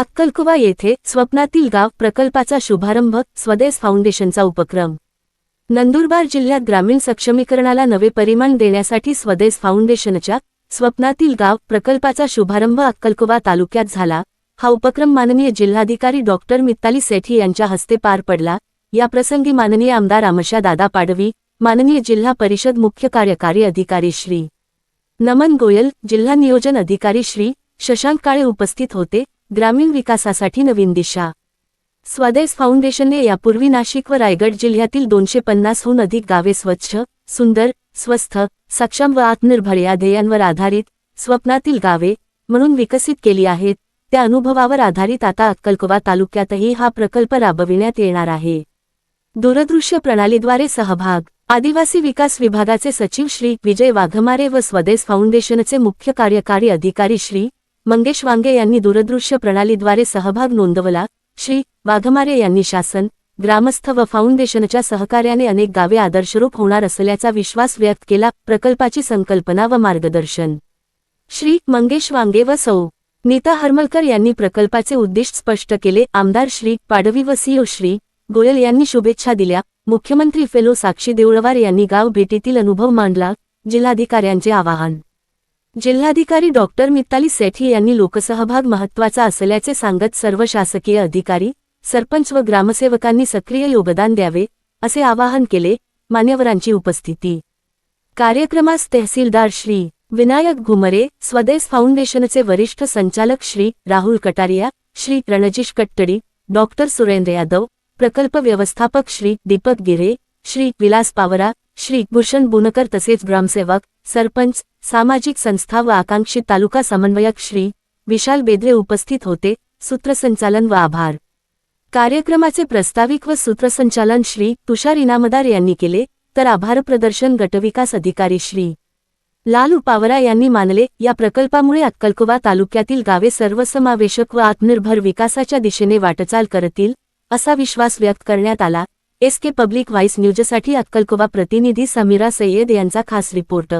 अक्कलकुवा येथे स्वप्नातील गाव प्रकल्पाचा शुभारंभ स्वदेश फाउंडेशनचा उपक्रम. नंदुरबार जिल्ह्यात ग्रामीण सक्षमीकरणाला नवे परिमाण देण्यासाठी स्वदेश फाउंडेशनच्या स्वप्नातील गाव प्रकल्पाचा शुभारंभ अक्कलकुवा तालुक्यात झाला. हा उपक्रम माननीय जिल्हाधिकारी डॉक्टर मित्ताली सेठी यांच्या हस्ते पार पडला. याप्रसंगी माननीय आमदार आमशा दादा पाडवी माननीय जिल्हा परिषद मुख्य कार्यकारी अधिकारी श्री नमन गोयल जिल्हा नियोजन अधिकारी श्री शशांक काळे उपस्थित होते. ग्रामीण विकासासाठी नवीन दिशा. स्वदेश फाउंडेशनने यापूर्वी नाशिक व रायगड जिल्ह्यातील दोनशे पन्नासहून अधिक गावे स्वच्छ सुंदर स्वस्थ सक्षम व आत्मनिर्भर या ध्येयांवर आधारित स्वप्नातील गावे म्हणून विकसित केली आहेत. त्या अनुभवावर आधारित आता अक्कलकोवा तालुक्यातही हा प्रकल्प राबविण्यात येणार आहे. दूरदृश्य प्रणालीद्वारे सहभाग. आदिवासी विकास विभागाचे सचिव श्री विजय वाघमारे व स्वदेश फाउंडेशनचे मुख्य कार्यकारी अधिकारी श्री मंगेश वांगे यांनी दूरदृश्य प्रणालीद्वारे सहभाग नोंदवला. श्री. वाघमारे यांनी शासन ग्रामस्थ व फाउंडेशनच्या सहकार्याने अनेक गावे आदर्शरूप होणार असल्याचा विश्वास व्यक्त केला. प्रकल्पाची संकल्पना व मार्गदर्शन. श्री. मंगेश वांगे व सौ. नीता हरमलकर यांनी प्रकल्पाचे उद्दिष्ट स्पष्ट केले. आमदार श्री. पाडवी व सीओ श्री. गोयल यांनी शुभेच्छा दिल्या. मुख्यमंत्री फेलो साक्षी देऊळवार यांनी गाव भेटीतील अनुभव मांडला. जिल्हाधिकाऱ्यांचे आवाहन. जिल्हाधिकारी डॉक्टर मित्ताली सेठी यांनी लोकसहभाग महत्त्वाचा असल्याचे सांगत सर्व शासकीय अधिकारी सरपंच व ग्रामसेवकांनी सक्रिय योगदान द्यावे असे आवाहन केले मान्यवरांची उपस्थिती. कार्यक्रमास तहसीलदार श्री विनायक घुमरे स्वदेश फाउंडेशनचे वरिष्ठ संचालक श्री राहुल कटारिया श्री रणजिश कट्टडी डॉक्टर सुरेंद्र यादव प्रकल्प व्यवस्थापक श्री दीपक गिरे श्री विलास पावरा श्री भूषण बुनकर तसेच ग्रामसेवक सरपंच सामाजिक संस्था व आकांक्षित तालुका समन्वयक श्री विशाल बेद्रे उपस्थित होते. सूत्रसंचालन व आभार. कार्यक्रमाचे प्रस्ताविक व सूत्रसंचालन श्री तुषार इनामदार यांनी केले तर आभार प्रदर्शन गटविकास अधिकारी श्री लालू पावरा यांनी मानले या प्रकल्पामुळे अक्कलकोवा तालुक्यातील गावे सर्वसमावेशक व आत्मनिर्भर विकासाच्या दिशेने वाटचाल करतील असा विश्वास व्यक्त करण्यात आला. एस के पब्लिक व्हाईस न्यूजसाठी अक्कलकोवा प्रतिनिधी समीरा सय्यद यांचा खास रिपोर्ट.